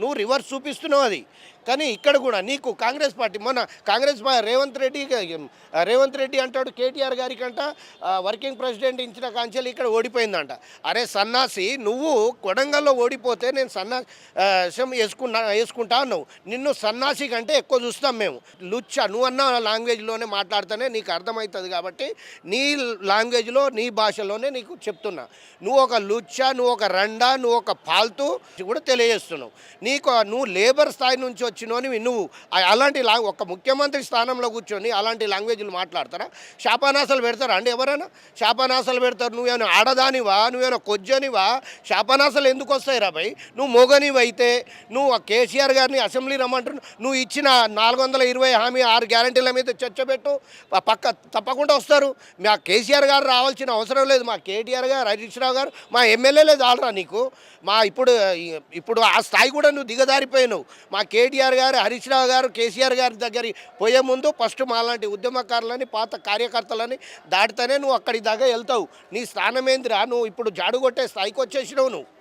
నువ్వు రివర్స్ చూపిస్తున్నావు అది. కానీ ఇక్కడ కూడా నీకు కాంగ్రెస్ పార్టీ మొన్న కాంగ్రెస్ రేవంత్ రెడ్డి రేవంత్ రెడ్డి అంటాడు కేటీఆర్ గారికంట వర్కింగ్ ప్రెసిడెంట్ ఇచ్చిన కాంచెలు ఇక్కడ ఓడిపోయిందంట. అరే సన్నాసి నువ్వు కొడంగల్లో ఓడిపోతే నేను సన్నాసం వేసుకున్నా వేసుకుంటా అన్నావు. నిన్ను సన్నాసి కంటే ఎక్కువ చూస్తాం మేము. లుచ్చ నువ్వు అన్న లాంగ్వేజ్లోనే మాట్లాడితేనే నీకు అర్థమవుతుంది కాబట్టి నీ లాంగ్వేజ్లో నీ భాషలోనే నీకు చెప్తున్నా. నువ్వు ఒక లుచ్చ నువ్వు ఒక రండా నువ్వు ఒక పాల్తూ కూడా తెలియజేస్తున్నావు. నీకు నువ్వు లేబర్ స్థాయి నుంచి వచ్చినోని నువ్వు అలాంటి ఒక ముఖ్యమంత్రి స్థానంలో కూర్చొని అలాంటి లాంగ్వేజ్లు మాట్లాడతారా? శాపనాసాలు పెడతారా అండి ఎవరైనా? శాపనాసాలు పెడతారు నువ్వేమైనా ఆడదానివా? నువ్వేమైనా కొజ్జనివా? శాపనాసాలు ఎందుకు వస్తాయి రా నువ్వు మొగనివి నువ్వు ఆ కేసీఆర్ గారిని అసెంబ్లీ రమ్మంటారు నువ్వు ఇచ్చిన నాలుగు వందల ఇరవై హామీ ఆరు గ్యారంటీల మీద చర్చ పెట్టు పక్క తప్పకుండా వస్తారు. మా కేసీఆర్ గారు రావాల్సిన అవసరం లేదు. మా కేటీఆర్ గారు హరీష్ రావు గారు మా ఎమ్మెల్యేలే చాలరా నీకు? మా ఇప్పుడు ఇప్పుడు ఆ స్థాయి కూడా నువ్వు దిగదారిపోయినావు మా కేటీఆర్ గారు హరీష్ రావు గారు కేసీఆర్ గారి దగ్గర పోయే ముందు ఫస్ట్ మాలాంటి ఉద్యమకారులని పాత కార్యకర్తలని దాటితేనే నువ్వు అక్కడి దాకా వెళ్తావు. నీ స్థానం ఏందిరా నువ్వు ఇప్పుడు జాడుగొట్టే స్థాయికి వచ్చేసినావు నువ్వు.